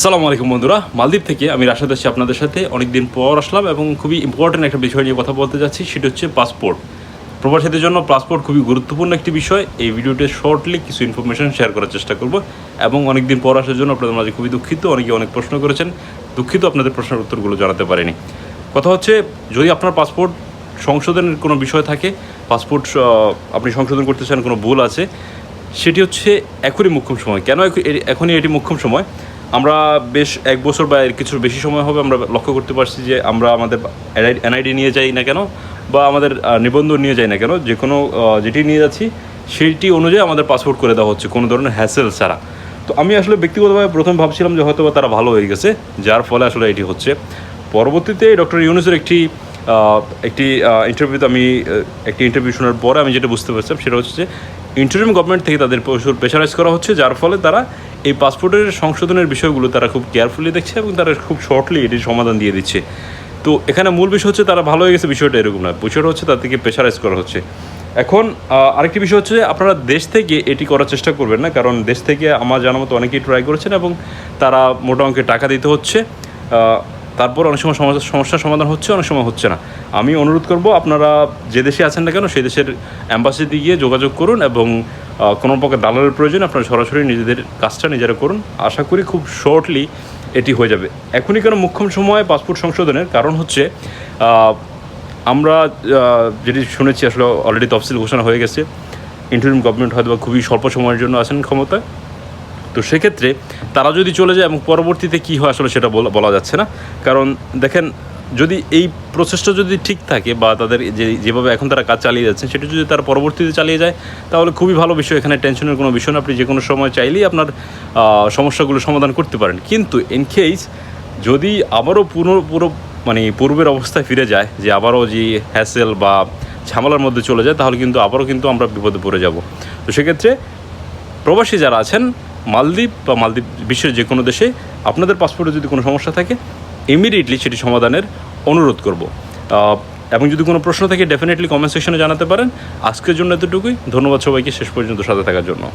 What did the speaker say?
আসসালামু আলাইকুম বন্ধুরা। মালদ্বীপ থেকে আমি রাশাদ আছি আপনাদের সাথে। অনেকদিন পর আসলাম এবং খুবই ইম্পর্টেন্ট একটা বিষয় নিয়ে কথা বলতে যাচ্ছি, সেটা হচ্ছে পাসপোর্ট প্রবাসীদের জন্য পাসপোর্ট খুবই গুরুত্বপূর্ণ একটি বিষয়। এই ভিডিওতে শর্টলি কিছু ইনফরমেশন শেয়ার করার চেষ্টা করব এবং অনেকদিন পর আসার জন্য আপনাদের মাঝে খুবই দুঃখিত। অনেকে অনেক প্রশ্ন করেছেন, দুঃখিত আপনাদের প্রশ্নের উত্তরগুলো জানাতে পারিনি। কথা হচ্ছে, যদি আপনার পাসপোর্ট সংশোধনের কোনো বিষয় থাকে পাসপোর্ট আপনি সংশোধন করতে চান, কোনো ভুল আছে, সেটি হচ্ছে এখনই মুখ্যম সময়। কেন এখন- এখনই এটি মুখ্যম সময়? আমরা বেশ এক বছর বা এর কিছুর বেশি সময় হবে আমরা লক্ষ্য করতে পারছি যে আমরা আমাদের এনআইডি নিয়ে যাই না কেন বা আমাদের নিবন্ধন নিয়ে যাই না কেন, যে কোনো যেটি নিয়ে যাচ্ছি সেইটি অনুযায়ী আমাদের পাসপোর্ট করে দেওয়া হচ্ছে কোনো ধরনের হ্যাসেল ছাড়া। তো আমি আসলে ব্যক্তিগতভাবে প্রথম ভাবছিলাম যে হয়তো তারা ভালো হয়ে গেছে, যার ফলে আসলে এটি হচ্ছে। পরবর্তীতে ডক্টর ইউনুসের একটি একটি ইন্টারভিউতে আমি একটি ইন্টারভিউ শোনার পরে আমি যেটা বুঝতে পারছিলাম সেটা হচ্ছে যে ইন্টারিম গভর্নমেন্ট থেকে তাদের প্রচুর প্রেশারাইজ করা হচ্ছে, যার ফলে তারা এই পাসপোর্টের সংশোধনের বিষয়গুলো তারা খুব কেয়ারফুলি দেখছে এবং তারা খুব শর্টলি এটির সমাধান দিয়ে দিচ্ছে। তো এখানে মূল বিষয় হচ্ছে তারা ভালো হয়ে গেছে, বিষয়টা এরকম না বিষয়টা হচ্ছে তাদেরকে প্রেশারাইজ করা হচ্ছে। এখন আরেকটি বিষয় হচ্ছে যে আপনারা দেশ থেকে এটি করার চেষ্টা করবেন না, কারণ দেশ থেকে আমার জানা মতো অনেকেই ট্রাই করেছেন এবং তারা মোটা অঙ্কে টাকা দিতে হচ্ছে। তারপর অনেক সময় সমস্যা সমস্যার সমাধান হচ্ছে, অনেক সময় হচ্ছে না। আমি অনুরোধ করব, আপনারা যে দেশে আছেন না কেন, সেই দেশের অ্যাম্বাসিতে গিয়ে যোগাযোগ করুন এবং কোনো প্রকার দালালের প্রয়োজন, আপনারা সরাসরি নিজেদের কাজটা নিজেরা করুন। আশা করি খুব শর্টলি এটি হয়ে যাবে। এখনই কেন মুখ্যম সময় পাসপোর্ট সংশোধনের? কারণ হচ্ছে আমরা যেটি শুনেছি, আসলে অলরেডি তফসিল ঘোষণা হয়ে গেছে। ইন্টারিম গভর্নমেন্ট হয়তো খুবই স্বল্প সময়ের জন্য আছেন ক্ষমতায়। তো সেক্ষেত্রে তারা যদি চলে যায় এবং পরবর্তীতে কী হয় আসলে সেটা বলা যাচ্ছে না। কারণ দেখেন, যদি এই প্রসেসটা যদি ঠিক থাকে বা তাদের যে, যেভাবে এখন তারা কাজ চালিয়ে যাচ্ছেন সেটা যদি তারা পরবর্তীতে চালিয়ে যায়, তাহলে খুবই ভালো বিষয়। এখানে টেনশনের কোনো বিষয় না। আপনি যে কোনো সময় চাইলেই আপনার সমস্যাগুলো সমাধান করতে পারেন। কিন্তু ইন কেস যদি আবারও পুরো পুরো মানে পূর্বের অবস্থায় ফিরে যায়, যে আবারও যে হ্যাসেল বা ঝামেলার মধ্যে চলে যায়, তাহলে কিন্তু আবারও কিন্তু আমরা বিপদে পড়ে যাব। তো সেক্ষেত্রে প্রবাসী যারা আছেন মালদ্বীপ বা মালদ্বীপ বিশ্বের যে কোনো দেশে আপনাদের পাসপোর্টে যদি কোনো সমস্যা থাকে ইমিডিয়েটলি সেটি সমাধানের অনুরোধ করব। এবং যদি কোনো প্রশ্ন থাকে ডেফিনেটলি কমেন্ট সেকশনে জানাতে পারেন। আজকের জন্য এতটুকুই। ধন্যবাদ সবাইকে। শেষ পর্যন্ত সাথে থাকার জন্য।